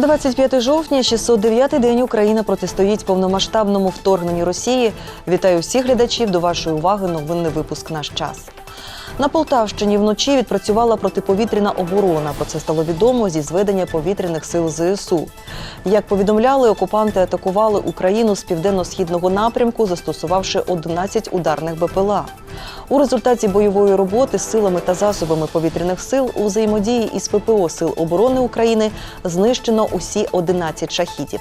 25 жовтня, 609-й день Україна протистоїть повномасштабному вторгненню Росії. Вітаю всіх глядачів. До вашої уваги новинний випуск наш час. На Полтавщині вночі відпрацювала протиповітряна оборона. Про це стало відомо зі зведення повітряних сил ЗСУ. Як повідомляли, окупанти атакували Україну з південно-східного напрямку, застосувавши 11 ударних БПЛА. У результаті бойової роботи з силами та засобами повітряних сил у взаємодії із ППО Сил оборони України знищено усі 11 шахідів.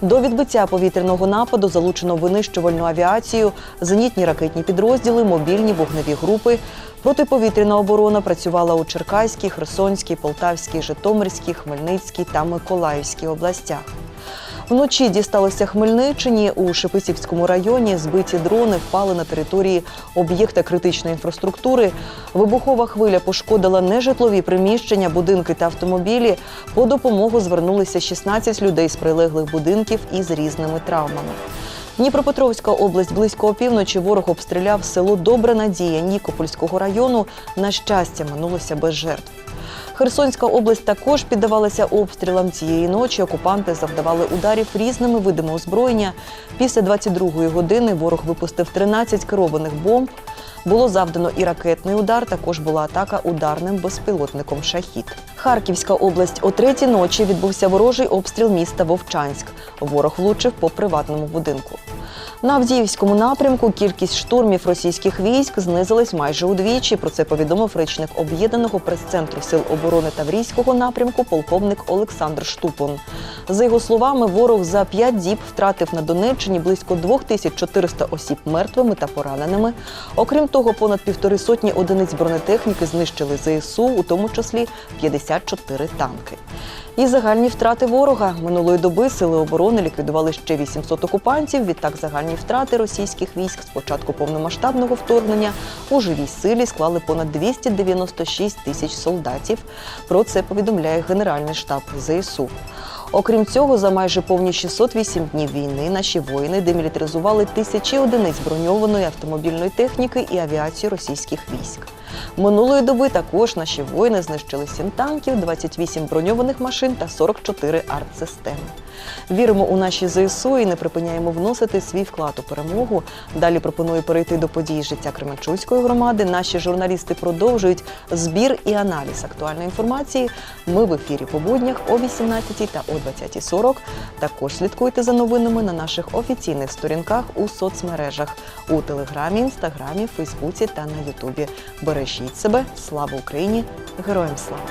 До відбиття повітряного нападу залучено винищувальну авіацію, зенітні ракетні підрозділи, мобільні вогневі групи. Протиповітряна оборона працювала у Черкаській, Херсонській, Полтавській, Житомирській, Хмельницькій та Миколаївській областях. Вночі дісталося Хмельниччині у Шепетівському районі. Збиті дрони впали на території об'єкта критичної інфраструктури. Вибухова хвиля пошкодила нежитлові приміщення, будинки та автомобілі. По допомогу звернулися 16 людей з прилеглих будинків із різними травмами. Дніпропетровська область близько опівночі ворог обстріляв село Добра Надія Нікопольського району. На щастя, минулося без жертв. Херсонська область також піддавалася обстрілам цієї ночі. Окупанти завдавали ударів різними видами озброєння. Після 22-ї години ворог випустив 13 керованих бомб. Було завдано і ракетний удар. Також була атака ударним безпілотником Шахід. Харківська область о третій ночі відбувся ворожий обстріл міста Вовчанськ. Ворог влучив по приватному будинку. На Авдіївському напрямку кількість штурмів російських військ знизилась майже удвічі. Про це повідомив речник об'єднаного прес-центру сил оборони Таврійського напрямку полковник Олександр Штупун. За його словами, ворог за п'ять діб втратив на Донеччині близько 2400 осіб мертвими та пораненими. Окрім того, понад півтори сотні одиниць бронетехніки знищили ЗСУ, у тому числі 54 танки. І загальні втрати ворога минулої доби сили оборони ліквідували ще 800 окупантів. Відтак загальні втрати російських військ з початку повномасштабного вторгнення у живій силі склали понад 296 тисяч солдатів. Про це повідомляє Генеральний штаб ЗСУ. Окрім цього, за майже повні 608 днів війни наші воїни демілітаризували тисячі одиниць броньованої автомобільної техніки і авіації російських військ. Минулої доби також наші воїни знищили 7 танків, 28 броньованих машин та 44 артсистеми. Віримо у наші ЗСУ і не припиняємо вносити свій вклад у перемогу. Далі пропоную перейти до подій життя Кременчуцької громади. Наші журналісти продовжують збір і аналіз актуальної інформації. Ми в ефірі по буднях о 18 та о 20.40. Також слідкуйте за новинами на наших офіційних сторінках у соцмережах у Телеграмі, Інстаграмі, Фейсбуці та на Ютубі. Бережіть себе, слава Україні! Героям слава!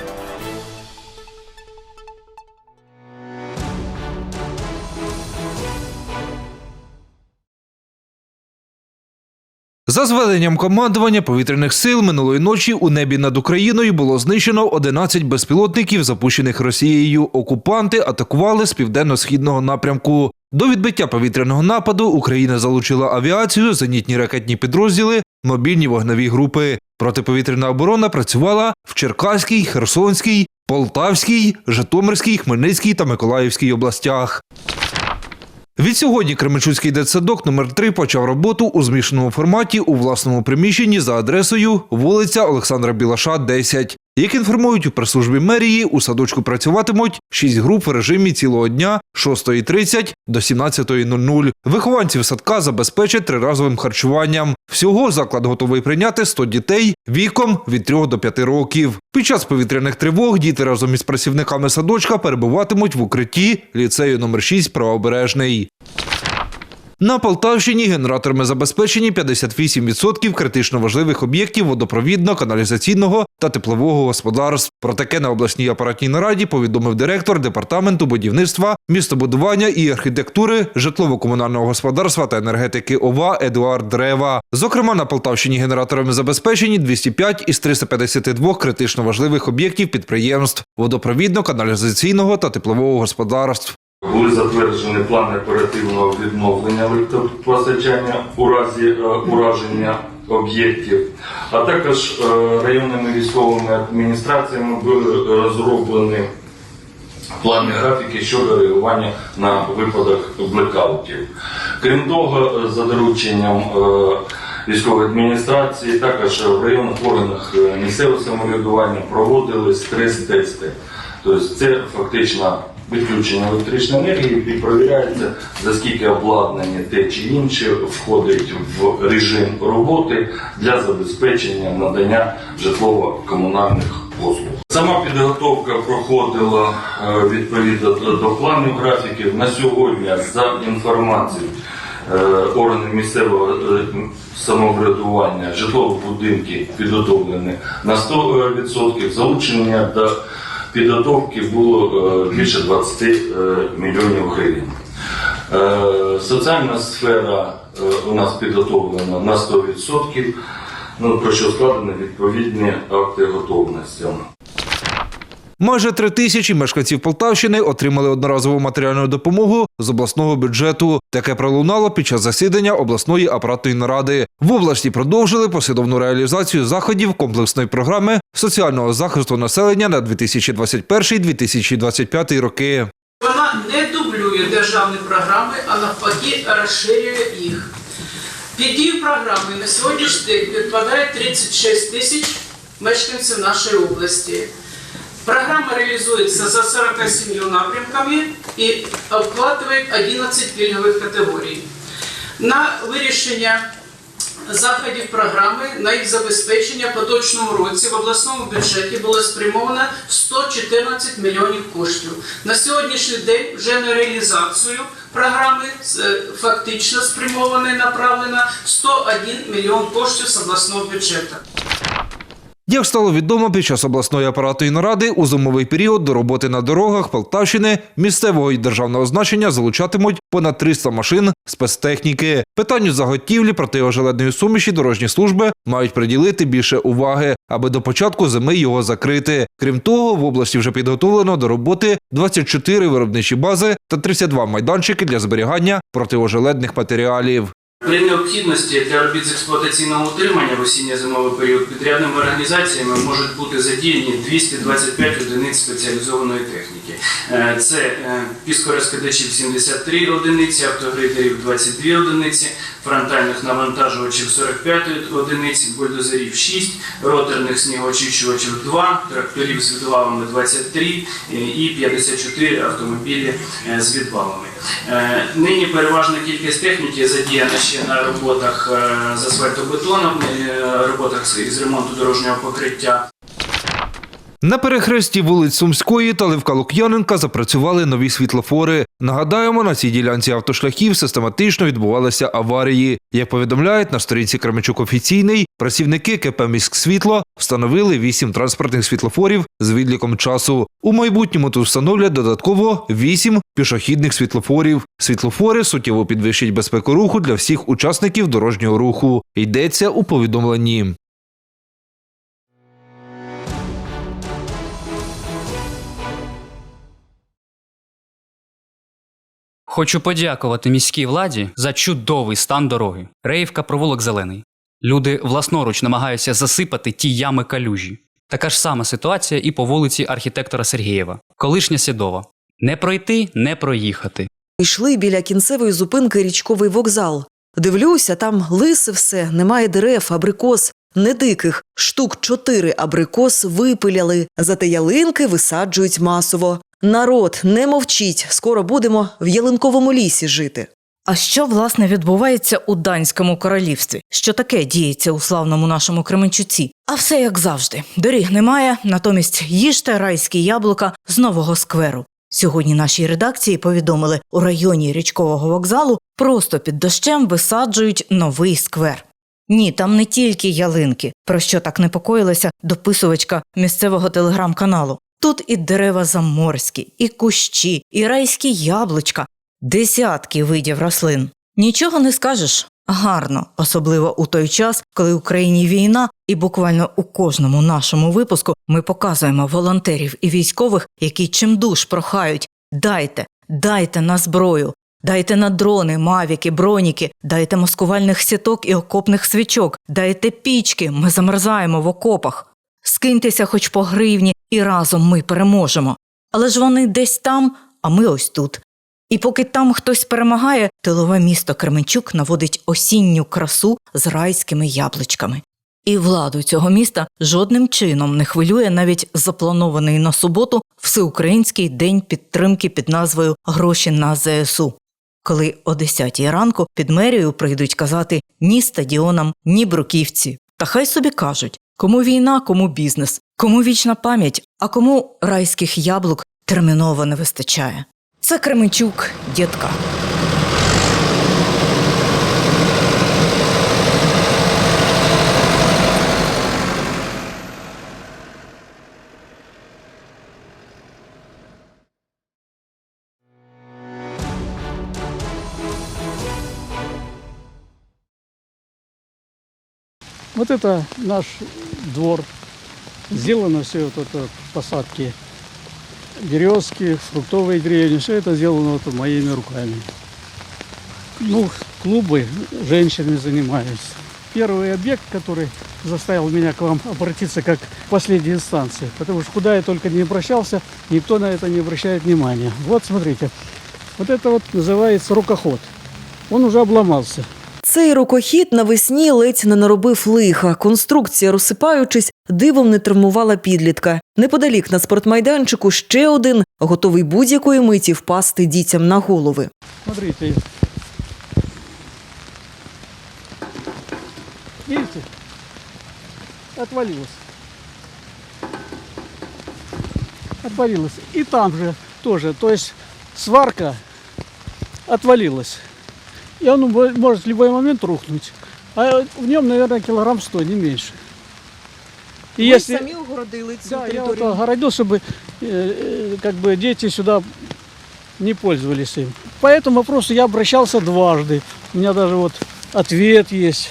За зведенням командування повітряних сил минулої ночі у небі над Україною було знищено 11 безпілотників, запущених Росією. Окупанти атакували з південно-східного напрямку. До відбиття повітряного нападу Україна залучила авіацію, зенітні ракетні підрозділи, мобільні вогневі групи. Протиповітряна оборона працювала в Черкаській, Херсонській, Полтавській, Житомирській, Хмельницькій та Миколаївській областях. Відсьогодні Кременчуцький дитсадок номер 3 почав роботу у змішаному форматі у власному приміщенні за адресою вулиця Олександра Білаша, 10. Як інформують у прес-службі мерії, у садочку працюватимуть 6 груп в режимі цілого дня з 6.30 до 17.00. Вихованців садка забезпечать триразовим харчуванням. Всього заклад готовий прийняти 100 дітей віком від 3 до 5 років. Під час повітряних тривог діти разом із працівниками садочка перебуватимуть в укритті ліцею номер 6 Правобережний. На Полтавщині генераторами забезпечені 58% критично важливих об'єктів водопровідно-каналізаційного та теплового господарств. Про таке на обласній апаратній нараді повідомив директор департаменту будівництва, містобудування і архітектури житлово-комунального господарства та енергетики ОВА Едуард Древа. Зокрема, на Полтавщині генераторами забезпечені 205 із 352 критично важливих об'єктів підприємств водопровідно-каналізаційного та теплового господарств. Були затверджені плани оперативного відновлення електропостачання у разі е, ураження об'єктів, а також е, районними військовими адміністраціями були розроблені плани графіки щодо реагування на випадок блекаутів. Крім того, за дорученням е, військової адміністрації, також в районних органах місцевого самоврядування проводили стрес-тести. Тобто це фактично відключення електричної енергії і перевіряється, за скільки обладнання те чи інше входить в режим роботи для забезпечення надання житлово-комунальних послуг. Сама підготовка проходила е, відповідно до, до планів графіків. На сьогодні, за інформацією е, органів місцевого е, самоврядування, житлові будинки підготовлені на 100%, залучення до підготовки було е, більше 20 е, мільйонів гривень. Е, Соціальна сфера у нас підготовлена на 100%, ну, про що складені відповідні акти готовності. Майже три тисячі мешканців Полтавщини отримали одноразову матеріальну допомогу з обласного бюджету. Таке пролунало під час засідання обласної апаратної наради. В області продовжили послідовну реалізацію заходів комплексної програми соціального захисту населення на 2021-2025 роки. Вона не дублює державні програми, а навпаки розширює їх. Під дію програми на сьогоднішній день підпадає 36 тисяч мешканців нашої області. Програма реалізується за 47 напрямками і обхватує 11 пільгових категорій. На вирішення заходів програми на їх забезпечення в поточному році в обласному бюджеті було спрямовано 114 мільйонів коштів. На сьогоднішній день вже на реалізацію програми е, фактично спрямовано і направлено 101 мільйон коштів з обласного бюджету. Як стало відомо під час обласної апаратної наради, у зимовий період до роботи на дорогах Полтавщини місцевого і державного значення залучатимуть понад 300 машин спецтехніки. Питанню заготівлі протиожеледної суміші дорожні служби мають приділити більше уваги, аби до початку зими його закрити. Крім того, в області вже підготовлено до роботи 24 виробничі бази та 32 майданчики для зберігання протиожеледних матеріалів. При необхідності для робіт з експлуатаційного утримання в осінньо-зимовий період підрядними організаціями можуть бути задіяні 225 одиниць спеціалізованої техніки. Е, Це е, піскорозкидачів 73 одиниці, автогрейдерів 22 одиниці, фронтальних навантажувачів 45 одиниць, бульдозерів 6, роторних снігоочищувачів 2, тракторів з відвалами 23 е, і 54 автомобілі е, з відвалами. Е, Нині переважна кількість техніки задіяна ще на роботах з асфальтобетоном, роботах з ремонту дорожнього покриття. На перехресті вулиць Сумської та Левка Лук'яненка запрацювали нові світлофори. Нагадаємо, на цій ділянці автошляхів систематично відбувалися аварії. Як повідомляють на сторінці Кременчук офіційний, працівники КП «Міськсвітло» встановили вісім транспортних світлофорів з відліком часу. У майбутньому тут встановлять додатково вісім пішохідних світлофорів. Світлофори суттєво підвищать безпеку руху для всіх учасників дорожнього руху. Йдеться у повідомленні. Хочу подякувати міській владі за чудовий стан дороги. Реївка провулок зелений. Люди власноруч намагаються засипати ті ями калюжі. Така ж сама ситуація і по вулиці архітектора Сергієва, колишня Сідова. Не пройти, не проїхати. Йшли біля кінцевої зупинки річковий вокзал. Дивлюся, там лисе все, немає дерев, абрикос, не диких. Штук чотири абрикос випиляли, зате ялинки висаджують масово. Народ, не мовчіть, скоро будемо в ялинковому лісі жити. А що власне відбувається у данському королівстві? Що таке діється у славному нашому Кременчуці? А все як завжди: доріг немає, натомість їжте райські яблука з нового скверу. Сьогодні нашій редакції повідомили, у районі річкового вокзалу просто під дощем висаджують новий сквер. Ні, там не тільки ялинки, про що так непокоїлася дописувачка місцевого телеграм-каналу. Тут і дерева заморські, і кущі, і райські яблучка, десятки видів рослин. Нічого не скажеш. Гарно, особливо у той час, коли в Україні війна, і буквально у кожному нашому випуску ми показуємо волонтерів і військових, які чимдуж прохають дайте, дайте на зброю, дайте на дрони, мавіки, броніки, дайте маскувальних сіток і окопних свічок, дайте пічки, ми замерзаємо в окопах. Скиньтеся хоч по гривні, і разом ми переможемо. Але ж вони десь там, а ми ось тут. І поки там хтось перемагає, тилове місто Кременчук наводить осінню красу з райськими яблучками. І владу цього міста жодним чином не хвилює навіть запланований на суботу всеукраїнський день підтримки під назвою Гроші на ЗСУ. Коли о 10 ранку під мерією прийдуть казати ні стадіонам, ні бруківці. Та хай собі кажуть, кому війна, кому бізнес, кому вічна пам'ять, а кому райських яблук терміново не вистачає. Це Кременчук, дітка. Вот это наш двор. Сделано все вот это посадки березки, фруктовые деревья. Все это сделано вот моими руками. Ну, клубы женщины занимаются. Первый объект, который заставил меня к вам обратиться как к последней инстанции. Потому что куда я только не обращался, никто на это не обращает внимания. Вот смотрите, вот это вот называется рукоход. Он уже обломался. Цей рукохід навесні ледь не наробив лиха. Конструкція, розсипаючись, дивом не травмувала підлітка. Неподалік на спортмайданчику ще один, готовий будь-якої миті впасти дітям на голови. Смотрите. Видите? Отвалилось. Отвалилось. И там же тоже. То есть сварка отвалилась. И он мо- может в любой момент рухнуть. А в нем, наверное, килограмм 100, не меньше. И если... огородили цю Да, я вот огородил, чтобы э, э, как бы дети сюда не пользовались им. По этому вопросу я обращался дважды. У меня даже вот ответ есть.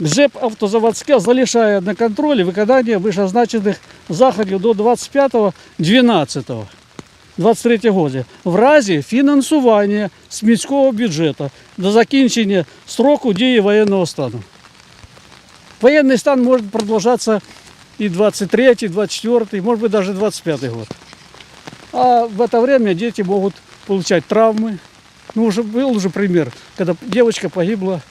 ЖЭП автозаводська залишає на контролі виконання вищезначених заходів до 25.12. 23 года в разі фінансування з міського бюджету до закінчення строку дії воєнного стану. Военный стан может продолжаться и 23, и 24, может быть даже 25 год. А в это время дети могут получать травмы. Ну, уже был уже пример, когда девочка погибла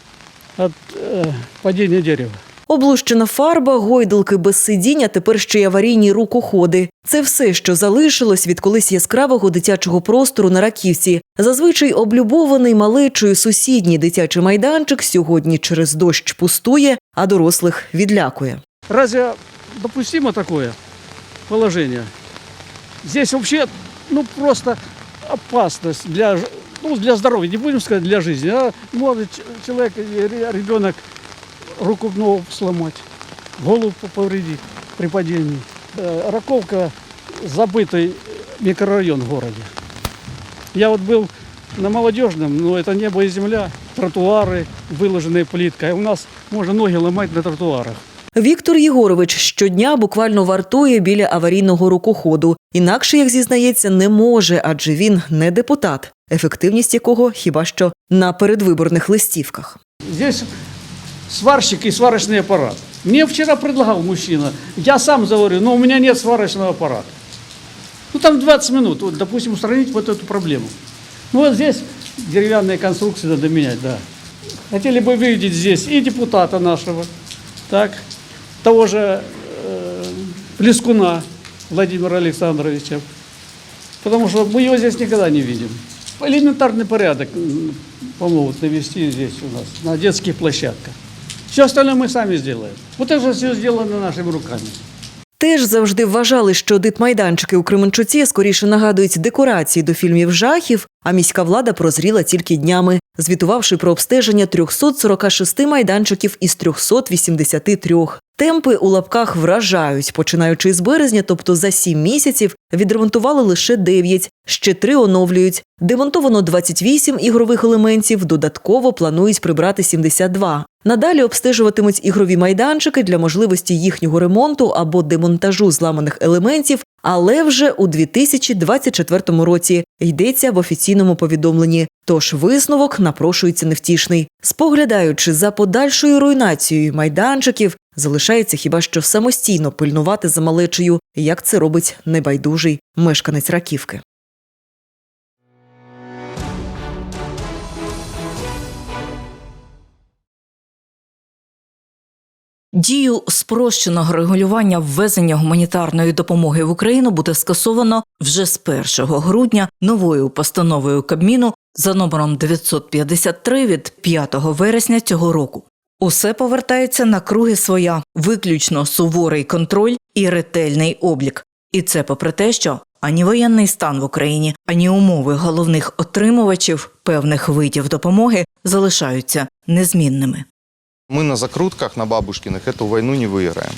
от э, падения дерева. Облущена фарба, гойдалки без сидіння, тепер ще й аварійні рукоходи. Це все, що залишилось від колись яскравого дитячого простору на Раківці. Зазвичай облюбований малечою сусідній дитячий майданчик сьогодні через дощ пустує, а дорослих відлякує. Разве допустимо такое положение? Здесь вообще, ну, просто опасность для, ну, для здоровья, не будем сказать для жизни, а ч- человек, руку ногу сломать, голову по- повредить при падении. Э, Раковка – забытый микрорайон в городе. Я вот был на молодежном, но это небо и земля, тротуары, выложенные плиткой. А У нас можно ноги ломать на тротуарах. Віктор Єгорович щодня буквально вартує біля аварійного рукоходу. Інакше, як зізнається, не може, адже він не депутат, ефективність якого хіба що на передвиборних листівках. Здесь сварщик и сварочный аппарат. Мне вчера предлагал мужчина, я сам заварю, но у меня нет сварочного аппарата. Ну там 20 минут, вот, допустим, устранить вот эту проблему. Ну вот здесь деревянные конструкции надо менять, да. Хотели бы видеть здесь и депутата нашего, так, того же э, Плескуна Владимира Александровича, потому что мы его здесь никогда не видим. Элементарный порядок помогут навести здесь у нас, на детских площадках. Все остальное мы сами сделаем. Вот это все сделано нашими руками. Теж завжди вважали, що дитмайданчики у Кременчуці скоріше нагадують декорації до фільмів жахів, а міська влада прозріла тільки днями, звітувавши про обстеження 346 майданчиків із 383. Темпи у лапках вражають. Починаючи з березня, тобто за сім місяців, відремонтували лише 9, ще три оновлюють. Демонтовано 28 ігрових елементів, додатково планують прибрати 72. Надалі обстежуватимуть ігрові майданчики для можливості їхнього ремонту або демонтажу зламаних елементів, але вже у 2024 році йдеться в офіційному повідомленні. Тож висновок напрошується невтішний. Споглядаючи за подальшою руйнацією майданчиків, залишається хіба що самостійно пильнувати за малечею, як це робить небайдужий мешканець Раківки. Дію спрощеного регулювання ввезення гуманітарної допомоги в Україну буде скасовано вже з 1 грудня новою постановою Кабміну за номером 953 від 5 вересня цього року. Усе повертається на круги своя, виключно суворий контроль і ретельний облік. І це попри те, що ані воєнний стан в Україні, ані умови головних отримувачів певних видів допомоги залишаються незмінними. Мы на закрутках, на бабушкиных, эту войну не выиграем.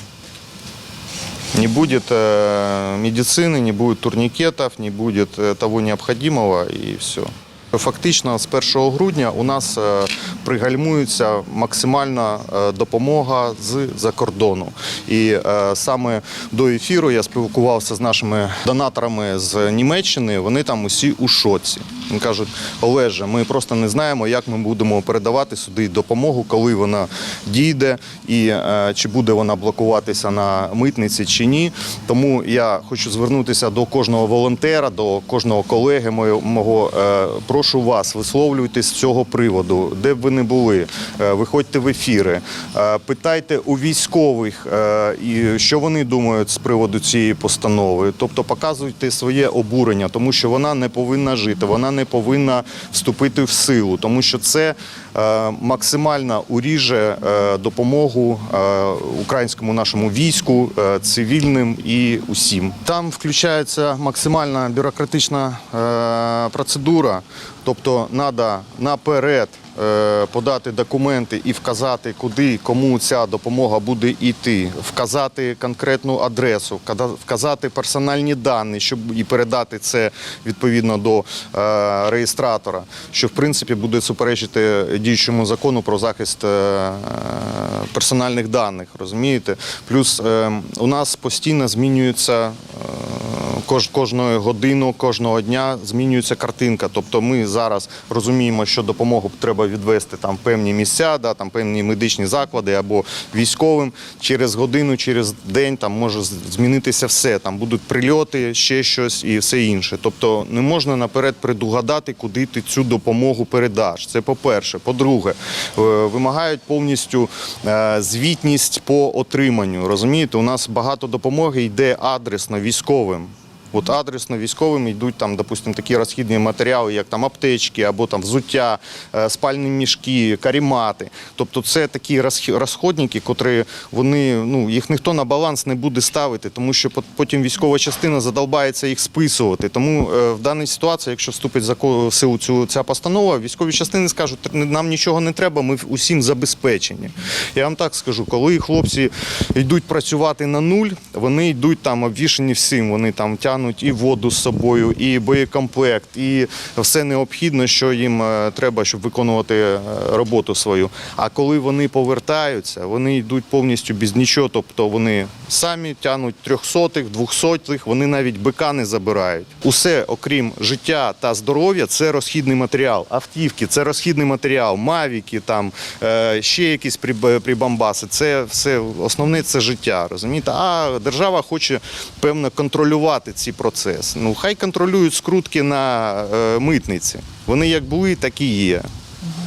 Не будет э, медицины, не будет турникетов, не будет э, того необходимого і все. Фактично з 1 грудня у нас е, пригальмується максимальна е, допомога з-за кордону. І е, саме до ефіру я спілкувався з нашими донаторами з Німеччини. Вони там усі у шоці. Вони кажуть, Олеже, ми просто не знаємо, як ми будемо передавати сюди допомогу, коли вона дійде, і чи буде вона блокуватися на митниці чи ні. Тому я хочу звернутися до кожного волонтера, до кожного колеги мого. Е, прошу вас, висловлюйтесь з цього приводу, де б ви не були, е, виходьте в ефіри, е, питайте у військових, е, що вони думають з приводу цієї постанови. Тобто показуйте своє обурення, тому що вона не повинна жити, вона не повинна вступити в силу, тому що це максимально уріже е, допомогу е, українському нашому війську, е, цивільним і усім. Там включається максимальна бюрократична е, процедура, тобто треба наперед. Е, Подати документи і вказати, куди кому ця допомога буде йти, вказати конкретну адресу, вказати персональні дані, щоб і передати це відповідно до е, реєстратора, що в принципі буде суперечити діючому закону про захист е, персональних даних. Розумієте? Плюс е, у нас постійно змінюється. Кож, кожної годину, кожного дня змінюється картинка. Тобто ми зараз розуміємо, що допомогу треба відвести там в певні місця, да, там певні медичні заклади або військовим. Через годину, через день там може змінитися все. Там будуть прильоти, ще щось і все інше. Тобто не можна наперед предугадати, куди ти цю допомогу передаш. Це по-перше. По-друге, е, вимагають повністю е, звітність по отриманню. Розумієте, у нас багато допомоги йде адресно військовим. От адресно військовим йдуть там, допустимо, такі розхідні матеріали, як там аптечки або там взуття, е, спальні мішки, карімати. Тобто це такі розходники, котрі вони ну їх ніхто на баланс не буде ставити, тому що потім військова частина задолбається їх списувати. Тому е, в даній ситуації, якщо вступить в силу цю ця постанова, військові частини скажуть, нам нічого не треба, ми усім забезпечені. Я вам так скажу, коли хлопці йдуть працювати на нуль, вони йдуть там обвішені всім. Вони там тягнуть і воду з собою, і боєкомплект, і все необхідне, що їм е, треба, щоб виконувати е, роботу свою. А коли вони повертаються, вони йдуть повністю без нічого. Тобто вони самі тягнуть трьохсотих, двохсотих, вони навіть бика не забирають. Усе, окрім життя та здоров'я, це розхідний матеріал. Автівки це розхідний матеріал, мавіки, там е, ще якісь прибамбаси. Це все основне це життя. Розумієте? А держава хоче певно контролювати ці процеси. Ну хай контролюють скрутки на е, митниці. Вони як були, так і є.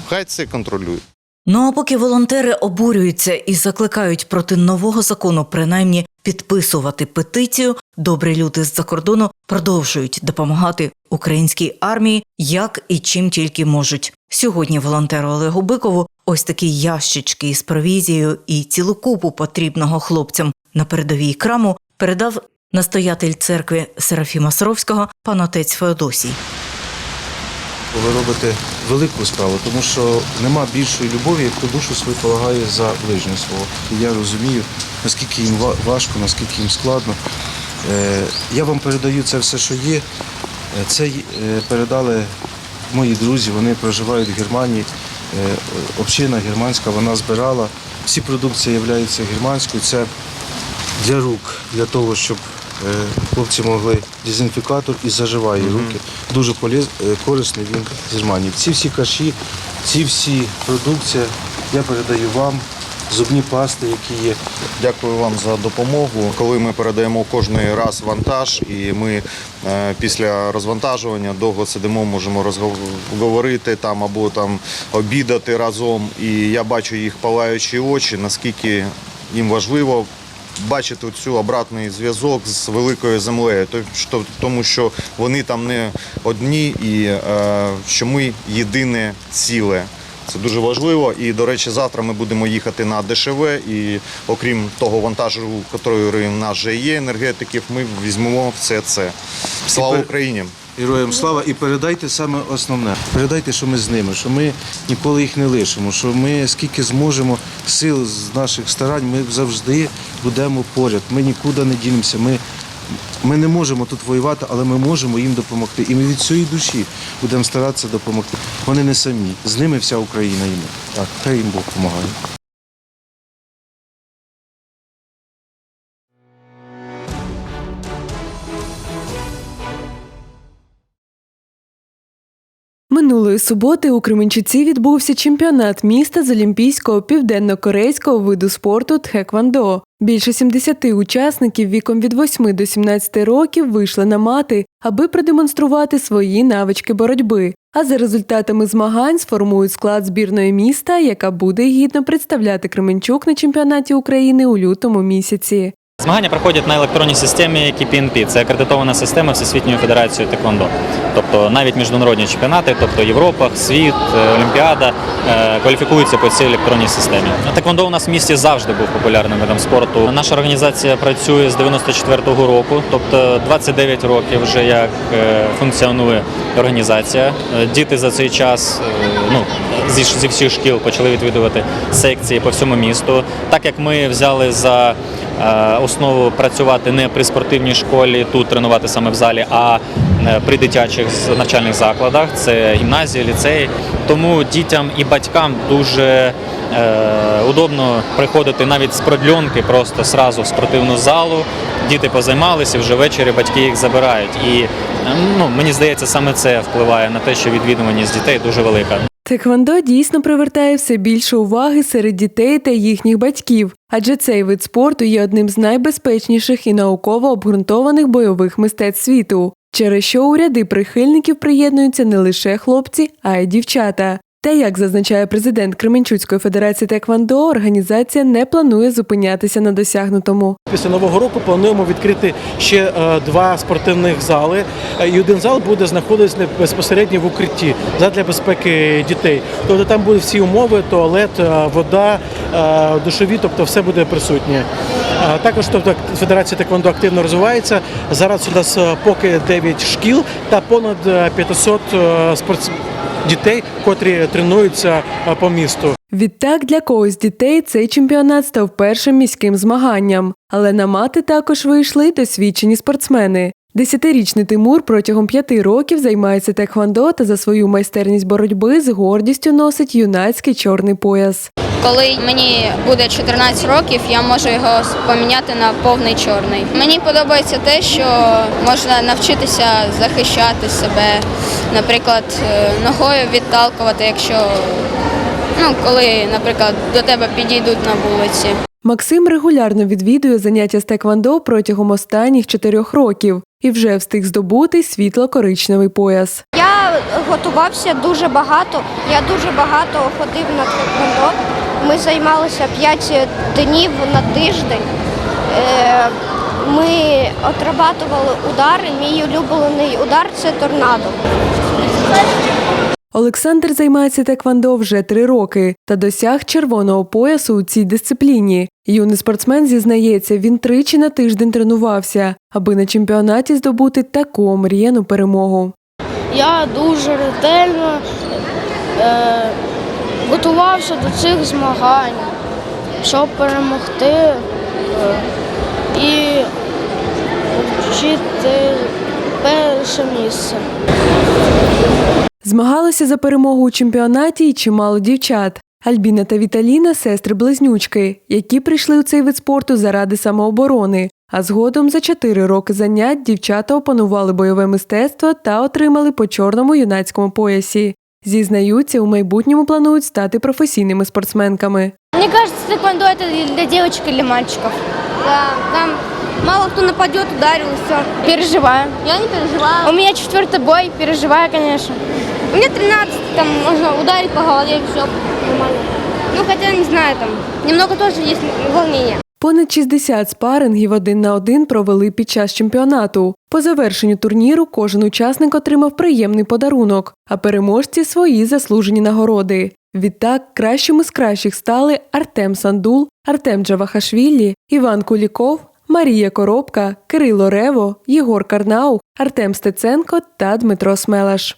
Хай це контролюють. Ну а поки волонтери обурюються і закликають проти нового закону, принаймні підписувати петицію, добрі люди з-за кордону продовжують допомагати українській армії як і чим тільки можуть. Сьогодні волонтеру Олегу Бикову ось такі ящички із провізією і цілу купу потрібного хлопцям на передовій краму передав настоятель церкви Серафіма Саровського пан отець Феодосій. Ви робите велику справу, тому що нема більшої любові, як хто душу свою полагає за ближнього свого. І я розумію, наскільки їм важко, наскільки їм складно. Е, Я вам передаю це все, що є. Е, Це е, передали мої друзі, вони проживають в Германії. Община германська, вона збирала. Всі продукції являються германською. Це для рук, для того, щоб е, хлопці могли дезінфікатор і заживає руки. Дуже е, корисний він з Германії. Ці всі каші, ці всі продукція я передаю вам, зубні пасти, які є. Дякую вам за допомогу. Коли ми передаємо кожний раз вантаж, і ми е, після розвантажування довго сидимо, можемо розговорити там або там обідати разом. І я бачу їх палаючі очі, наскільки їм важливо бачити цю обратний зв'язок з великою землею, тому що вони там не одні і е, що ми єдине ціле. Це дуже важливо. І, до речі, завтра ми будемо їхати на ДШВ. І окрім того вантажу, який в нас вже є, енергетиків, ми візьмемо все це. Слава Україні! Героям слава і передайте саме основне. Передайте, що ми з ними, що ми ніколи їх не лишимо, що ми скільки зможемо сил з наших старань, ми завжди будемо поряд. Ми нікуди не дінемося. Ми, ми не можемо тут воювати, але ми можемо їм допомогти. І ми від цієї душі будемо старатися допомогти. Вони не самі. З ними вся Україна ми. Так, хай їм Бог допомагає. Минулої суботи у Кременчуці відбувся чемпіонат міста з олімпійського південно-корейського виду спорту тхеквондо. Більше 70 учасників віком від 8 до 17 років вийшли на мати, аби продемонструвати свої навички боротьби. А за результатами змагань сформують склад збірної міста, яка буде гідно представляти Кременчук на чемпіонаті України у лютому місяці. Змагання проходять на електронній системі KPNP. Це акредитована система Всесвітньої федерації Теквондо. Тобто навіть міжнародні чемпіонати, тобто Європа, світ, е, Олімпіада е, кваліфікуються по цій електронній системі. Теквондо у нас в місті завжди був популярним видом спорту. Наша організація працює з 94-го року, тобто 29 років вже як е, функціонує організація. Діти за цей час ну, зі, зі всіх шкіл почали відвідувати секції по всьому місту. Так як ми взяли за е, основу працювати не при спортивній школі, тут тренувати саме в залі, а е, при дитячих навчальних закладах, це гімназії, ліцеї. Тому дітям і батькам дуже е, удобно приходити навіть з продльонки просто сразу в спортивну залу. Діти позаймалися, вже ввечері батьки їх забирають. І е, ну, мені здається, саме це впливає на те, що відвідуваність дітей дуже велика. Тхеквондо дійсно привертає все більше уваги серед дітей та їхніх батьків, адже цей вид спорту є одним з найбезпечніших і науково обґрунтованих бойових мистецтв світу, через що у ряди прихильників приєднуються не лише хлопці, а й дівчата. Та як зазначає президент Кременчуцької федерації Теквондо, організація не планує зупинятися на досягнутому. Після нового року плануємо відкрити ще е, два спортивних зали. Е, І один зал буде знаходитися безпосередньо в укритті задля безпеки дітей. Тобто там будуть всі умови, туалет, е, вода, душові, тобто все буде присутнє. Також тобто, Федерація Теквондо активно розвивається. Зараз у нас поки 9 шкіл та понад е, 500 е, спортс... дітей, котрі тренуються по місту. Відтак для когось дітей цей чемпіонат став першим міським змаганням, але на мати також вийшли досвідчені спортсмени. Десятирічний Тимур протягом п'яти років займається теквондо та за свою майстерність боротьби з гордістю носить юнацький чорний пояс. Коли мені буде 14 років, я можу його поміняти на повний чорний. Мені подобається те, що можна навчитися захищати себе, наприклад, е, ногою відталкувати, якщо ну, коли, наприклад, до тебе підійдуть на вулиці. Максим регулярно відвідує заняття з теквондо протягом останніх чотирьох років і вже встиг здобути світло-коричневий пояс. Я готувався дуже багато. Я дуже багато ходив на тхеквондо. Ми займалися 5 днів на тиждень. Е, Ми отрабатували удари. Мій улюблений удар це торнадо. Олександр займається теквондо вже три роки та досяг червоного поясу у цій дисципліні. Юний спортсмен зізнається, він тричі на тиждень тренувався, аби на чемпіонаті здобути таку омріяну перемогу. Я дуже ретельно е, готувався до цих змагань, щоб перемогти е, і вчити перше місце. Змагалися за перемогу у чемпіонаті й чимало дівчат. Альбіна та Віталіна сестри близнючки, які прийшли у цей вид спорту заради самооборони. А згодом за чотири роки занять дівчата опанували бойове мистецтво та отримали по чорному юнацькому поясі. Зізнаються, у майбутньому планують стати професійними спортсменками. Мне кажется, тэквондо это для девочек или мальчиков. Да, там мало кто нападет, ударил и все. Переживаю. Я не переживаю. У меня четвертый бой, переживаю, конечно. Меня 13, там можно ударить по голове, все нормально. Ну, хотя, не знаю, там, немного тоже есть волнение. Понад 60 спарингів один на один провели під час чемпіонату. По завершенню турніру кожен учасник отримав приємний подарунок, а переможці свої заслужені нагороди. Відтак, кращими з кращих стали Артем Сандул, Артем Джавахашвілі, Іван Куліков, Марія Коробка, Кирило Рево, Єгор Карнаух, Артем Стеценко та Дмитро Смелаш.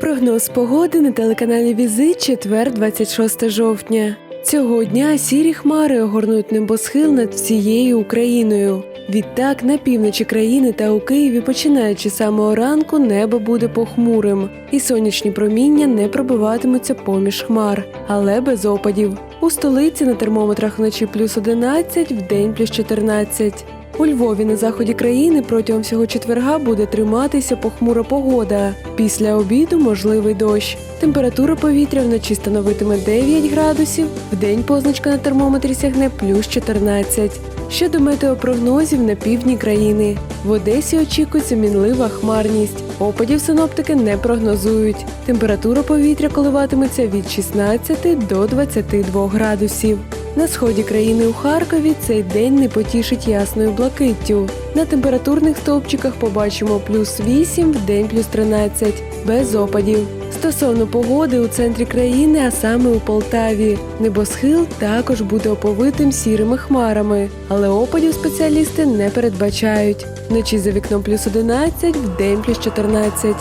Прогноз погоди на телеканалі Візит четвер, 26 жовтня. Цього дня сірі хмари огорнуть небосхил над всією Україною. Відтак на півночі країни та у Києві, починаючи з самого ранку, небо буде похмурим, і сонячні проміння не пробиватимуться поміж хмар, але без опадів. У столиці на термометрах вночі плюс 11, вдень плюс 14. У Львові на заході країни протягом всього четверга буде триматися похмура погода. Після обіду можливий дощ. Температура повітря вночі становитиме 9 градусів, в день позначка на термометрі сягне плюс 14. Щодо метеопрогнозів на півдні країни. В Одесі очікується мінлива хмарність. Опадів синоптики не прогнозують. Температура повітря коливатиметься від 16 до 22 градусів. На сході країни у Харкові цей день не потішить ясною блакиттю. На температурних стовпчиках побачимо плюс 8, вдень плюс 13, без опадів. Стосовно погоди у центрі країни, а саме у Полтаві, небосхил також буде оповитим сірими хмарами, але опадів спеціалісти не передбачають. Вночі за вікном плюс 11, вдень плюс 14.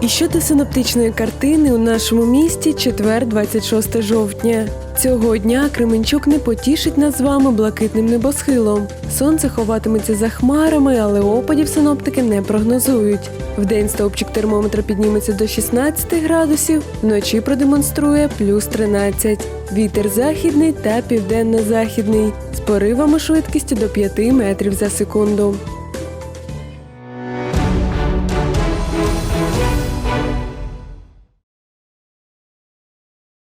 І щодо синоптичної картини у нашому місті четвер, 26 жовтня. Цього дня Кременчук не потішить нас з вами блакитним небосхилом. Сонце ховатиметься за хмарами, але опадів синоптики не прогнозують. Вдень стовпчик термометра підніметься до 16 градусів, вночі продемонструє плюс 13. Вітер західний та південно-західний з поривами швидкістю до 5 метрів за секунду.